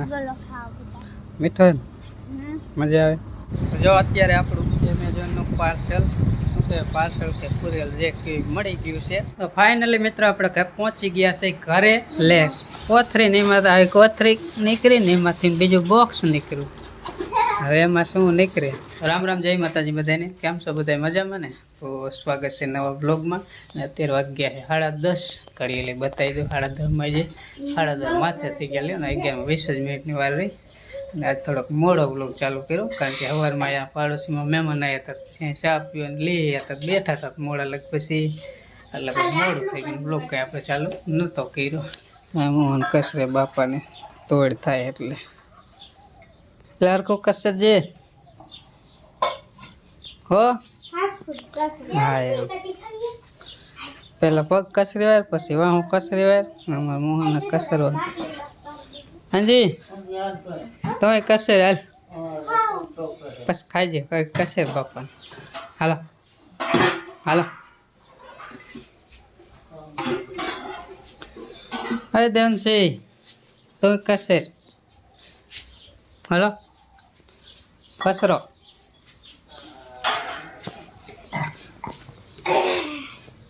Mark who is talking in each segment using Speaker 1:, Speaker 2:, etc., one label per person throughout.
Speaker 1: ખાવાના. મીઠો? મજા આવે? જો અત્યારે આપણું એમેઝોનનું પાર્સલ પાર્સલ કે કુરિયર જે કે મળી ગયું છે. તો ફાઇનલી મિત્રો આપણે ઘર પહોંચી ગયા છે ઘરે લે. કોથરી ને આવી કોથરી નીકળી ને એમાંથી બીજું બોક્સ નીકળ્યું. હવે એમાં શું નીકળે? રામ રામ, જય માતાજી બધાને. કેમ છો બધા મજામાં ને? તો સ્વાગત છે નવા બ્લોગમાં. ને અત્યારે વાગ્યા છે સાડા દસ. કરી એટલે બતાવી દઉં, સાડા દસમાં જે સાડા દસ માથે થઈ ગયા લે ને અગિયારમાં વીસ જ મિનિટની વાર રહી. અને આજ થોડોક મોડો બ્લોગ ચાલુ કર્યો, કારણ કે સવારમાં અહીંયા પાડોશીમાં મહેમાન આવ્યા હતા, ત્યાં ચા પીવા લઈ આવ્યા હતા, બેઠા હતા મોડા લગ પછી. એટલે મોડું થઈ ગયું બ્લોગ કંઈ આપણે ચાલુ નહોતો કર્યો. મોહન કસરે બાપાને તોડ થાય એટલે. લારકો કસર જે હો. હા? પહેલા પગ કસરી વાર પછી વાહ કસરી વાર અમારા મોહન કસરવા હાજી, તમે કસર હાલ. બસ ખાઈજે કસર બાપા. હાલો હાલો. અરે દેવનસિંહ તમે કસર. હાલો, કસરો.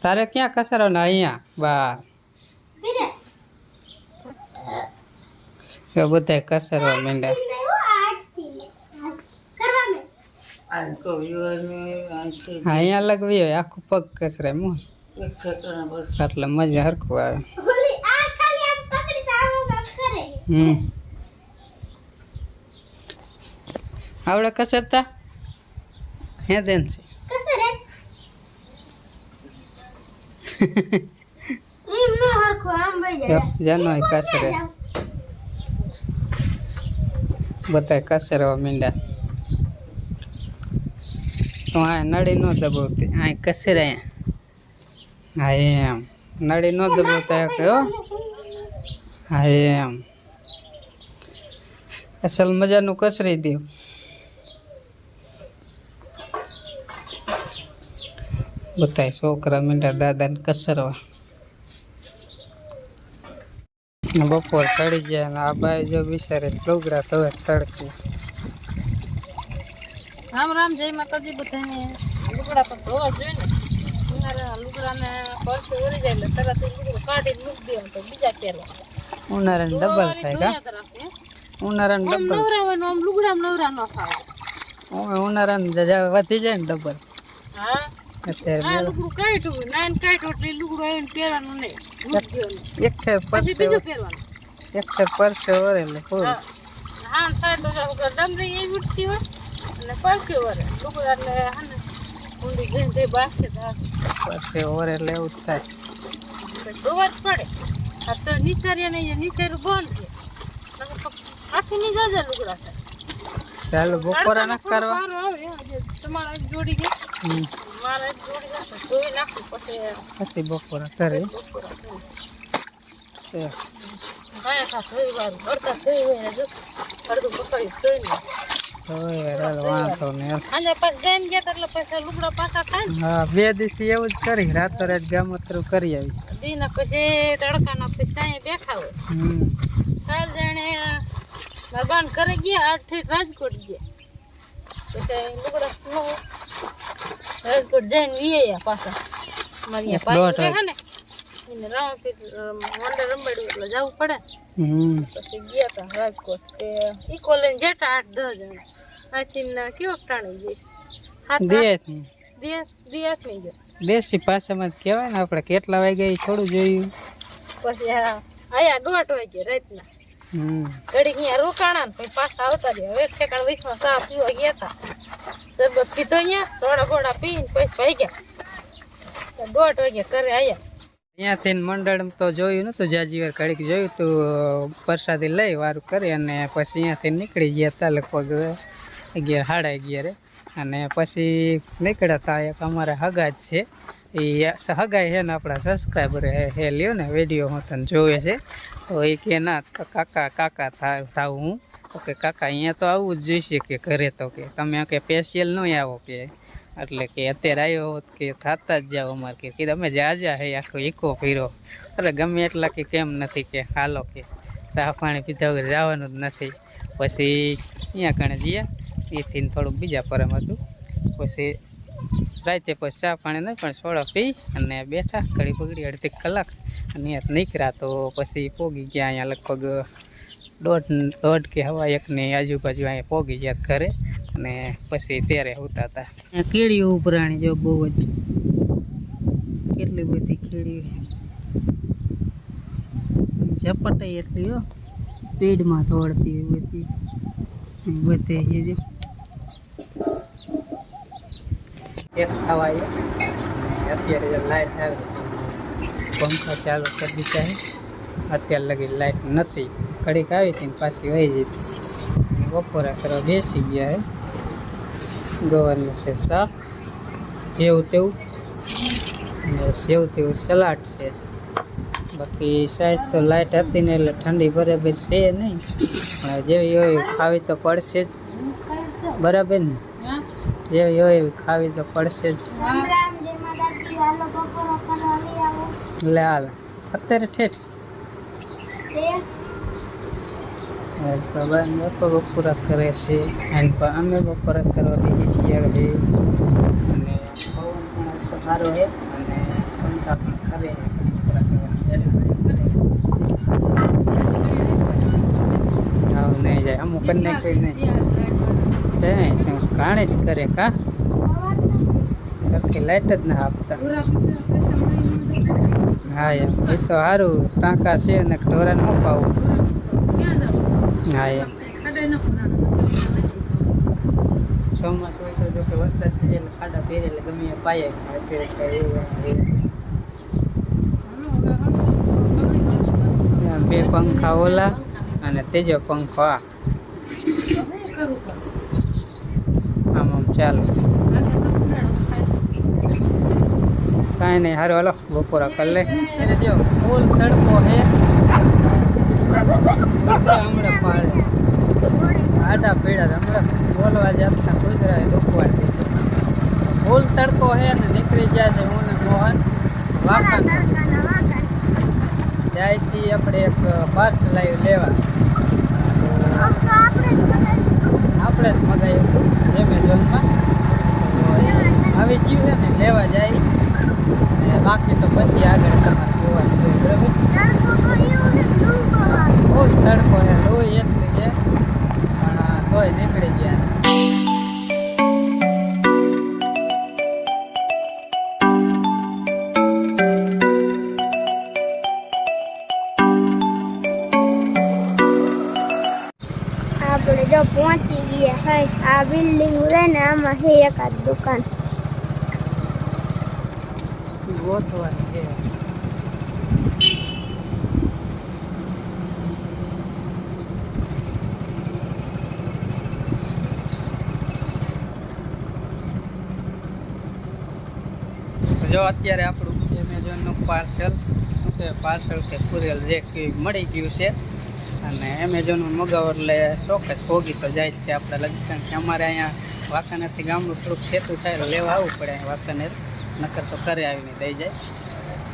Speaker 1: તારે ક્યાં કસરો ને અહીંયા બાર
Speaker 2: પીરે.
Speaker 1: એ બધા કસરો માંડ્યા
Speaker 2: પીરે હો, આરતી ને. કરવા મે.
Speaker 1: હા અહીંયા લગવી હોય આખું પગ કસરે મો એટલે મજા હરખું આવે. હમ આવડે કસરતા હે દેન છે
Speaker 2: કસર હે? એમ ન હરખું, આમ વઈ જાય.
Speaker 1: જાનો કસરે. બધા કસરવા માંડ્યા તો આ નળી ન દબાવતી, આ કસર હા એમ. નળી ન દબાવતા કયો હા. એમ. અસલ મજાનું કસરી દઉં બતાય છોકરા મીંડા દાદાને કસરવા. બપોર ચડી જાય ને આ બાઈ જો બિચારે લુગડા તવે તડકી.
Speaker 3: રામ રામ જય માતાજી બધાને. લુગડા પણ ધોવા જોઈએ ને. ઉનાળા લુગડાને પરસે ઓરી જાય એટલે તરત લુગડું કાઢીને મૂકી દેવાનું તો બીજા પહેરવા.
Speaker 1: ઉનાળાને ડબલ થાય કા ઉનાળાને ડબલ
Speaker 3: નવરા હોય આમ લુગડામાં નવરા ન થાય
Speaker 1: ઉનાળાને જજા વધી જાય ને ડબલ
Speaker 3: હા.
Speaker 1: અત્યારે
Speaker 3: નહીં.
Speaker 1: એક ફેર પરસે એક ફેર પરસે ઓરે એટલે
Speaker 3: હા. થાય તો ડમરી એવી ઉઠતી હોય અને પરસે વરે. લુગડા એટલે હા ઊંડી જઈને જે બાળશે
Speaker 1: પરસે વરે એટલે એવું જ થાય.
Speaker 3: ધોવા જ પડે. આ તો નિસારિયા ને નિસારું બંધ છે. જાજા લુગડા થાય
Speaker 1: ચાલો બપોરા ના કરવા.
Speaker 3: તમારા જોડી છે. પછી
Speaker 1: બપોરા કરી
Speaker 3: ને ને ને
Speaker 1: બે દિવસથી એવું જ કરી રાતો રાત ગામતરું કરી આવી
Speaker 3: પછી તડકાના પછી સાંજે બેઠા હોય કાલ જાણે મારા કરી ગયા. આઠથી રાજકોટ ગયા પછી લુગડા નો રાજકોટ જઈને વી આવ્યા પાછા. મારી
Speaker 1: દોઢ
Speaker 3: રહે ને એને રામપીર વંડર રંબાડ્યું એટલે જવું પડે. પછી ગયા તા રાજકોટ તે ઈકો લઈને જતા આઠ દસ જણા. આથી કેવો ટાણી જઈશ?
Speaker 1: દેશ ભાષામાં જ. કહેવાય ને આપણે કેટલા વાગ્યા એ થોડું જોયું.
Speaker 3: પછી આયા દોઢ વાગે રાતના. ઘડીક અહીંયા રોકાણા ને પછી પાછા આવતા રહ્યા. હવે ઠેકાણ વીસમાં સાફ પીવા ગયા હતા શરબત પીધો
Speaker 1: મંડળ તો જોયું નતું, જાજીવાર ઘડીક જોયું તું, પ્રસાદી લઈ વારું કરી અને પછી અહીંયાથી નીકળી ગયા હતા લગભગ અગિયાર, સાડા અગિયારે. અને પછી નીકળ્યા હતા એક અમારા હગા જ છે એ હગાઈ છે ને આપણા સબસ્ક્રાઈબર હે લ્યો ને વીડિયો હું તને જોવે છે. તો એ કે, ના, કાકા કાકા થાવ હું. તો કે કાકા, અહીંયા તો આવવું જ જોઈશે કે ઘરે તો કે તમે કે સ્પેશિયલ નહીં આવો કે, એટલે કે અત્યારે આવ્યો હોત કે થતા જ જાઓ અમારે કે કીધું અમે જાજા હે આખો ઈકો ફીરો. અરે ગમે એટલા કે કેમ નથી કે, હાલો કે, ચા પાણી પીધા વગર જવાનું જ નથી. પછી અહીંયા કણે જઈએ એથી થોડુંક બીજા પરમ હતું. પછી રાતે પછી ચા પાણી નહીં, પણ સોડા પી અને બેઠા, ઘડી બગડી અડધી કલાક. અને અહીંયા નીકળ્યા તો પછી પોગી ગયા અહીંયા લગભગ દોઢ દોઢ કે હવા એકની આજુબાજુ અહીંયા પોગી ગયા ઘરે અને પછી ત્યારે આવતા હતા. કેળીઓ ઉપરાણી જો બહુ જ કેટલી બધી કેળીઓ ઝપટાઈ એટલી હો. સ્પીડમાં દોડતી હોય બધી. બધે જો. એક ખાવાય અત્યારે જો લાઈટ આવે પંખા ચાલુ કરી દીધા અત્યારે લગી લાઈટ નથી. ઘડીક આવી હતી પાછી વહી જતી બપોરા કરવા બેસી ગયા હે. ગવારનું છે શાક, જેવું તેવું. અને સેવ તેવું સલાડ છે. બાકી સાઈઝ તો લાઈટ હતી ને એટલે ઠંડી બરાબર છે નહીં. પણ જેવી હોય ખાવી તો પડશે જ. બરાબર ને? જેવી હોય એવી ખાવી તો પડશે જ. એટલે હાલ, અત્યારે ઠેઠ.
Speaker 2: તે
Speaker 1: લોકો બપોરા કરે છે એન્ડ પણ અમે બપોરા કરવા બેસી છીએ અને પવન પણ સારો છે. અને પંખા પણ ખરે નહીં જાય. અમુક નાખ્યું નહીં. શું કાણે જ કરે કા? સરખી લાઈટ જ ના આપતા. હા યાર એ તો સારું. ટાંકા છે અને ઢોરા ન પાવું? હા એમ ચોમાસું હોય તો જો કે વરસાદ થઈ જાય ખાડા પહેરે એટલે ગમે એ પાયે એવું બે પંખા ઓલા અને ત્રીજો પંખો આ. આમ આમ ચાલુ. કાંઈ નહીં હારો હાલો બપોરા કરી લે. એને જો ફૂલ તડકો હે. હમણાં પાડે આડા પીડા હમણાં બોલવા જાતના કૂતરા દુખવા થઈ ફૂલ તડકો હે ને નીકળી જાય છે હું ને મોહન વાંકા જાય છીએ આપણે એક ફાસ્ટ લાઈવ લેવા આપણે જ મગાવ્યું હતું એમેઝોનમાં આવી ગયું છે. ને લેવા જાય ને બાકી તો પછી આગળ તમારે જોવાનું બરાબર ફૂલ તડકો છે લોહી એટલી છે પણ તોય નીકળી ગયા.
Speaker 2: આપણે જો પહોંચી ગયા હોય આ બિલ્ડિંગ રહે ને આમાં હે એકાદ દુકાન.
Speaker 1: ગોતવાની છે. જો અત્યારે આપણું એમેઝોનનું પાર્સલ શું કે પાર્સલ કે કુરિયર જે મળી ગયું છે. અને એમેઝોનમાં મગાવો એટલે ચોક્કસ ભોગી તો જાય છે આપણે લગભગ કે અમારે અહીંયા વાંકાનેરથી ગામડું થોડુંક સેતું થાય લેવા આવવું પડે અહીંયા વાંકાનેર. નકર તો ઘરે આવીને દઈ જાય.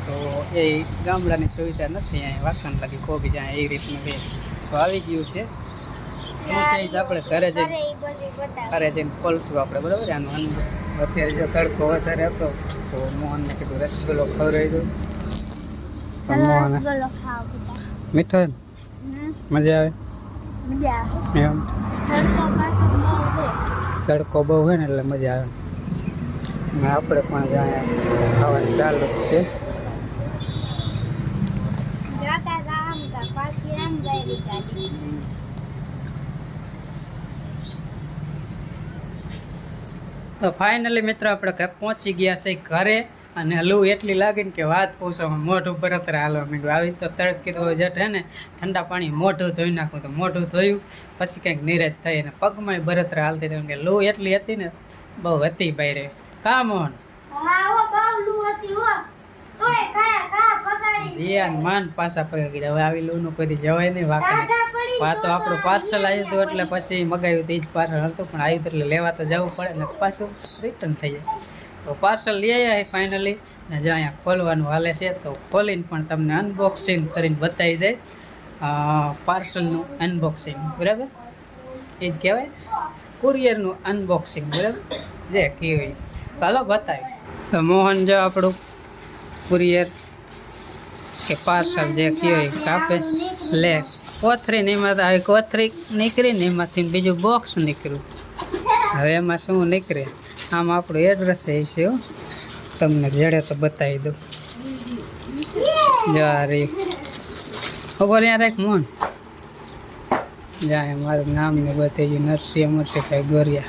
Speaker 1: તો એ ગામડાની સુવિધા નથી અહીંયા વાંકાને લગી ભોગી જાય એ રીતનું તો આવી ગયું છે. શું આપણે ઘરે જઈને
Speaker 2: ઘરે
Speaker 1: જઈને ખોલશું આપણે બરાબર? આનું અત્યારે જો તડકો વધારે હતો તો મોહનને કીધું રસગુલ્લો ખવડાવી દઉં. મોહન મીઠો? મજા આવે? એમ?
Speaker 2: તડકો બહુ
Speaker 1: હોય. ને એટલે મજા આવે. ને આપણે પણ જ્યાં ખાવાનું ચાલુ જ છે.
Speaker 2: પાછી આમ ગઈ રીતા
Speaker 1: તો ફાઇનલી મિત્રો આપણે પહોંચી ગયા છે ઘરે. અને લૂ એટલી લાગીને કે વાત પૂછો મોઢું બરતરે હાલવા માંડ્યું. આવી તો તરત કીધું જટ હે ને ઠંડા પાણી મોઢું ધોઈ નાખું. તો મોઢું ધોયું, પછી કંઈક નીરજ થઈ અને પગમાં બરતરા હાલતી હતી. કે, લૂ એટલી હતી ને? બહુ હતી ભાઈ રે. કામ
Speaker 2: હા.
Speaker 1: જીયાન માન પાછા પગા કીધા. હવે આવી લૂનું કોઈ જવાય નહીં વાંકને.
Speaker 2: કાકા
Speaker 1: તો આપણું પાર્સલ આવ્યું હતું એટલે પછી મગાવ્યું હતું એ જ પાર્સલ હતું પણ આવ્યું એટલે લેવા તો જવું પડે ને પાછું રિટર્ન થઈ જાય. તો પાર્સલ લઈ આવ્યા ફાઇનલી ને જો અહીંયા ખોલવાનું હાલે છે તો ખોલીને પણ તમને અનબોક્સિંગ કરીને બતાવી દે. પાર્સલનું અનબોક્સિંગ બરાબર? એ જ કહેવાય. કુરિયરનું અનબોક્સિંગ બરાબર? જે કહેવાય. ચાલો બતાવી તો મોહન જો આપણું કુરિયર કે પાર્સલ જે કહેવાય કાપે લે, કોથરી ને એમાં આવી કોથરી નીકળી ને એમાંથી બીજું બોક્સ નીકળ્યું. હવે એમાં શું નીકળે? આમ આપણું એડ્રેસ એ છે. તમને જડે તો બતાવી દઉં. જો રહ્યું. ખબર યાર એક મોન. જાય, મારું નામ ને બતાવી નરસિંહ મોતીભાઈ ગોરિયા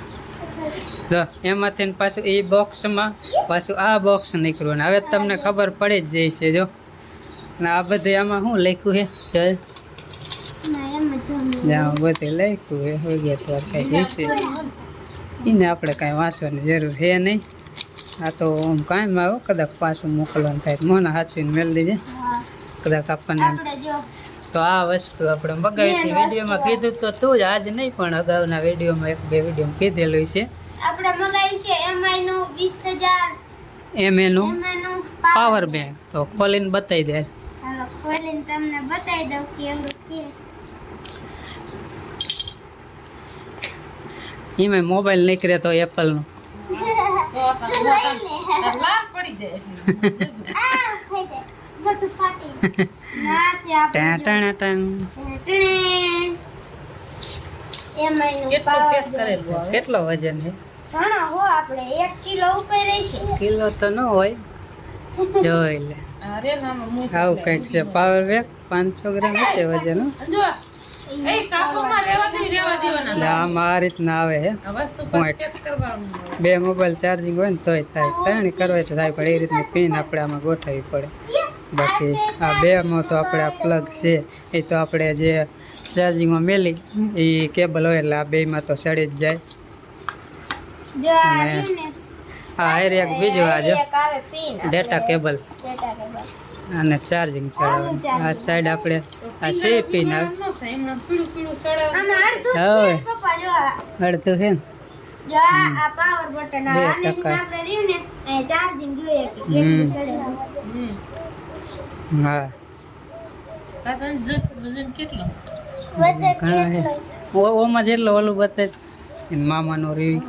Speaker 1: જો, એમાંથી પાછું એ બોક્સમાં પાછું આ બોક્સ નીકળ્યું ને. હવે તમને ખબર પડી જ જઈ છે જો. ને આ બધું આમાં શું લખ્યું છે? ચલ. બધું લખ્યું છે. વિગતવાર કંઈક છે એને આપણે કાંઈ વાંચવાની જરૂર છે નહીં. આ તો આમ કાંઈ માં કદાચ પાછું મોકલવાનું થાય મને હાચવીને મેળ દીજે. કદાચ આપણને તો આ વસ્તુ આપણે મગાવી હતી વિડીયોમાં કીધું તો તું જ આજ નહીં પણ અગાઉના વિડીયોમાં એક બે વિડીયોમાં કીધેલું છે.
Speaker 2: આપણે મગાવી છે એમઆઈ નું વીસ હજાર.
Speaker 1: એમ એનું પાવર બેંક તો ખોલીને બતાવી દે.
Speaker 2: ચાલો ખોલીને તમને બતાવી દઉં કેવું છે
Speaker 1: એમાં મોબાઈલ નીકળે તો એપલનો
Speaker 3: કેટલો
Speaker 1: વજન છે?
Speaker 2: ઘણો હો આપણે એક કિલો ઉપર રહેશે.
Speaker 1: કિલો તો ન હોય. જોઈ લે. આવું. કંઈક છે પાવર બેગ પાંચસો ગ્રામ હશે વજન આમાં આ રીતના આવે છે
Speaker 3: આ વસ્તુ
Speaker 1: Point.
Speaker 3: પેક કરવાનું
Speaker 1: બે મોબાઈલ ચાર્જિંગ હોય ને તોય થાય. ત્રણ કરવા તો થાય પણ એ રીતની પિન આપણે આમાં ગોઠવવી પડે. બાકી આ બેમાં તો આપણે આ પ્લગ છે. એ તો આપણે જે ચાર્જિંગમાં મેલી એ કેબલ હોય એટલે આ બેમાં તો સડી જ જાય.
Speaker 2: આ
Speaker 1: હારે એક બીજું આ
Speaker 2: આવે pin
Speaker 1: data cable
Speaker 2: data cable
Speaker 1: અને ચાર્જિંગ ચડાવે આ સાઈડ આપણે આ સી પિન આવે?
Speaker 3: ન થાય? એમને પીળું પીળું
Speaker 2: આમાં અડધું
Speaker 1: હવે.
Speaker 2: છે પપ્પા જો
Speaker 1: અડધું છે ને?
Speaker 2: જો આ આ પાવર બટન
Speaker 1: બે ટકા.
Speaker 2: આપણે રહ્યું ને એ ચાર્જિંગ જોઈએ કે
Speaker 1: હમ.
Speaker 2: કેટલું
Speaker 1: હા.
Speaker 3: આ જો- વજન કેટલો?
Speaker 2: વધે
Speaker 1: ઘણા છે.
Speaker 2: કેટલું?
Speaker 1: ઓ- ઓમાં જેટલો ઓલું બતાવે મામાનો મામાનું રહ્યું.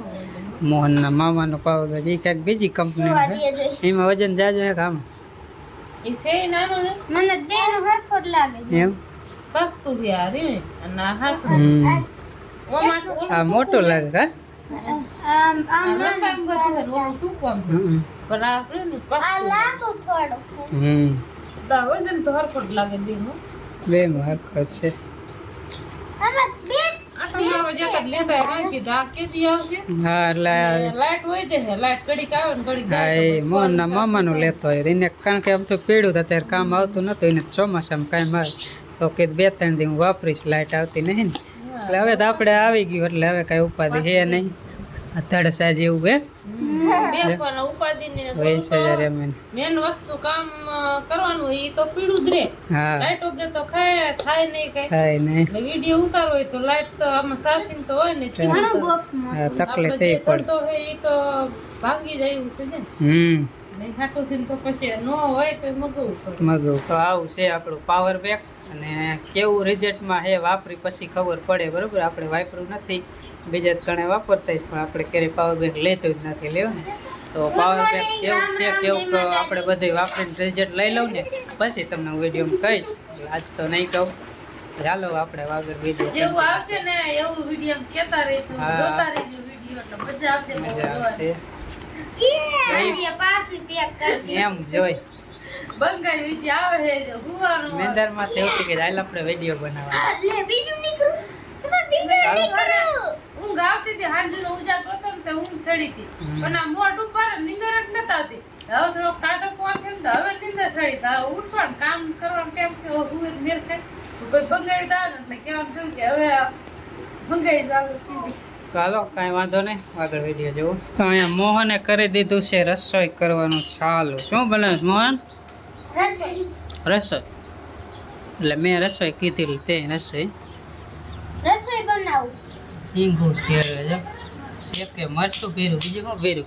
Speaker 1: મોહનના મામાનો પાવડર એ ક્યાંક બીજી કંપની છે. એમાં વજન જાજો એક આમ.
Speaker 2: જ લાગે.
Speaker 1: બે હરકત છે
Speaker 3: કીધું આવશે
Speaker 1: હા એટલે
Speaker 3: લાઈટ હોય લાઈટ ને
Speaker 1: મામાનું લેતો હોય એને કારણ કે આમ તો પીળું તો અત્યારે કામ આવતું નતું એને ચોમાસામાં કાંઈ મારે. તો કે બે ત્રણ દી હું વાપરીશ લાઇટ આવતી નહીં ને. એટલે હવે તો આપણે આવી ગયું એટલે હવે કાંઈ ઉપાધિ છે નહીં. આ સાજ જેવું હે?
Speaker 3: બે પણ ઉપાધિને
Speaker 1: વીસ હજાર એમ
Speaker 3: મેન વસ્તુ કામ કરવાનું હોય તો પીળું જ રે. લાઈટ વગર તો ખાય થાય નહીં કઈ.
Speaker 1: થાય નહીં.
Speaker 3: વીડિયો ઉતારો હોય તો લાઈટ તો આમાં સાસીને તો હોય ને
Speaker 2: ઘણું બોક્સમાં
Speaker 1: હા તકલીફ થઈ પડે
Speaker 3: કરતો હોય તો ભાંગી જાય એવું છે ને.
Speaker 1: હમ.
Speaker 3: નહીં હાટુથી તો પછી ન હોય તો મગવું
Speaker 1: તો આવું છે આપણું પાવર બેક અને કેવું રિઝલ્ટમાં છે વાપરી પછી ખબર પડે બરોબર? આપણે વાપર્યું નથી. બીજા ત્રણે વાપરતા જ પણ આપણે ક્યારેય પાવર બેંક લેતું જ નથી લેવું ને. તો પાવર બેંક કેવું છે કેવું આપણે બધે વાપરીને રિઝલ્ટ લઈ લઉં ને પછી તમને હું વિડીયોમાં કહીશ. આજ તો નહીં કહું. ચાલો આપણે વાગર વીડિયો
Speaker 3: જેવું આવશે ને એવું વીડિયો કેતા રહીશું.
Speaker 1: હા.
Speaker 3: જોતા રહીજો વીડિયો એટલે મજા આવશે
Speaker 1: મજા આવશે.
Speaker 2: ઈ આ પાછું પેક કરી
Speaker 1: એમ જોઈ.
Speaker 3: બંગાળી વીડિયો આવે છે હુવાનું.
Speaker 1: મેંદરમાં તો એવું છે કે હાલ આપણે વીડિયો બનાવવા
Speaker 2: બીજું નીકળું. બીજું નીકળું
Speaker 3: ઊંઘ આવતી હતી હાંજનો ઉજાગરો હતો ને તે ઊંઘ ચડી હતી. પણ આ મોઢું પર નીંદર જ નતા આવતી હવે થોડો કાંટો પહોંચે ને હવે નીંદર ચડી હવે ઉઠવાનું કામ કરવાનું કેમ કે હું જ મેર છે કોઈ ભંગાઈ જ આવે ને એટલે કહેવાનું થયું કે હવે ભંગાઈ બંગાળી જ આવે સીધી.
Speaker 1: ચાલો કાંઈ વાંધો નહીં. આગળ વીડિયો જવું તો અહીંયા મોહને કરી દીધું છે રસોઈ કરવાનું ચાલુ. શું બનાવ્યું મોહન?
Speaker 2: રસોઈ.
Speaker 1: રસોઈ. એટલે મેં રસોઈ કીધી તે રસોઈ.
Speaker 2: રસોઈ બનાવું.
Speaker 1: સીંગું શેરવે છે. શેકે મરચું ભેરું બીજું શું ભેરું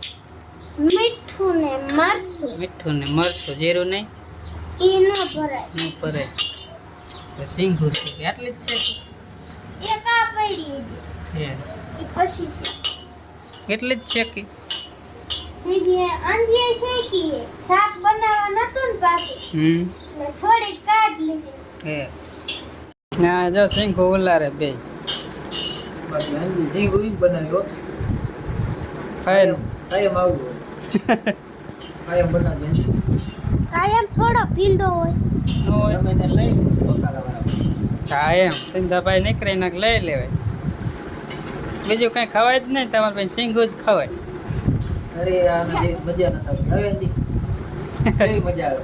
Speaker 2: મીઠું ને મરચું.
Speaker 1: મીઠું ને મરચું જીરું નહીં?
Speaker 2: ઈ ન ભરાય.
Speaker 1: ન તો સિંગુ છે એટલી જ છે?
Speaker 2: એક આ પડી
Speaker 1: છે?
Speaker 2: એ પછી છે.
Speaker 1: એટલી જ છે કે?
Speaker 2: શાક બનાવવા નતું ને પાછું.
Speaker 1: હમ.
Speaker 2: કાઢ લીધી.
Speaker 1: હે. ના જો સિંગુ ઉલારે બે.
Speaker 4: બાકી હાંજી સિંગ ઉઈન બનાવ્યો
Speaker 1: ખાય
Speaker 4: કાયમ આવું કાયમ બનાવજે.
Speaker 2: કાયમ થોડો ભીંડો હોય.
Speaker 1: નો હોય
Speaker 4: તમે એને લઈ
Speaker 1: એમ સિંધાભાઈ નીકળી નાખ લઈ લેવાય. બીજું કઈ ખવાય જ નહીં. તમારે ભાઈ સિંગુ જ ખવાય.
Speaker 4: અરે આને મજા નથી આવતી હવે મજા આવે?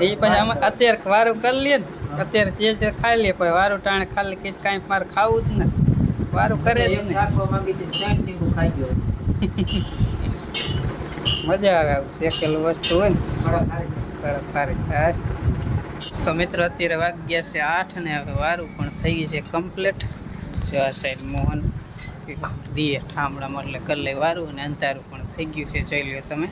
Speaker 1: એ પછી આમાં અત્યારે વારું કરી લે ને. અત્યારે જે જે ખાઈ લે પછી વારું ટાણે ખાલી કીસ કાંઈ મારે ખાવું જ ને વારું કરે જ ને મજા આવે શેકેલું વસ્તુ હોય ને. કડક સારી થાય. તો મિત્રો અત્યારે વાગ્યા છે આઠ ને હવે વારું પણ થઈ ગયું છે કમ્પ્લીટ. જો આ સાઈડ મોહન દીએ ઠામડામાં એટલે કરી વારું અને અંધારું પણ થઈ ગયું છે. જોઈ લ્યો તમે.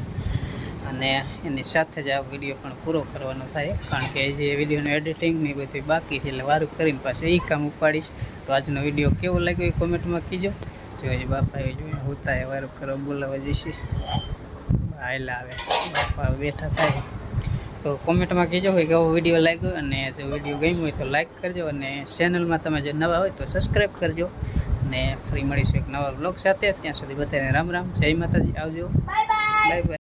Speaker 1: અને એની સાથે જ આ વીડિયો પણ પૂરો કરવાનો થાય કારણ કે જે વિડીયોનું એડિટિંગ ને એ બધું બાકી છે એટલે વારું કરીને પાછું એ કામ ઉપાડીશ. તો આજનો વીડિયો કેવો લાગ્યો એ કોમેન્ટમાં કીજો. જોઈએ બાપા એ જોઈએ હોતા એ વારું કરવા બોલાવવા જઈશે. હાયલા આવે બાપા બેઠા થાય. તો કોમેન્ટમાં કહેજો હોય કે આવો વીડિયો લાગ્યો અને જો વીડિયો ગમ્યો હોય તો લાઈક કરજો અને ચેનલમાં તમે જે નવા હોય તો સબસ્ક્રાઈબ કરજો. અને ફરી મળીશું એક નવા બ્લોગ સાથે. ત્યાં સુધી બધાને રામ રામ જય માતાજી આવજો. Bye bye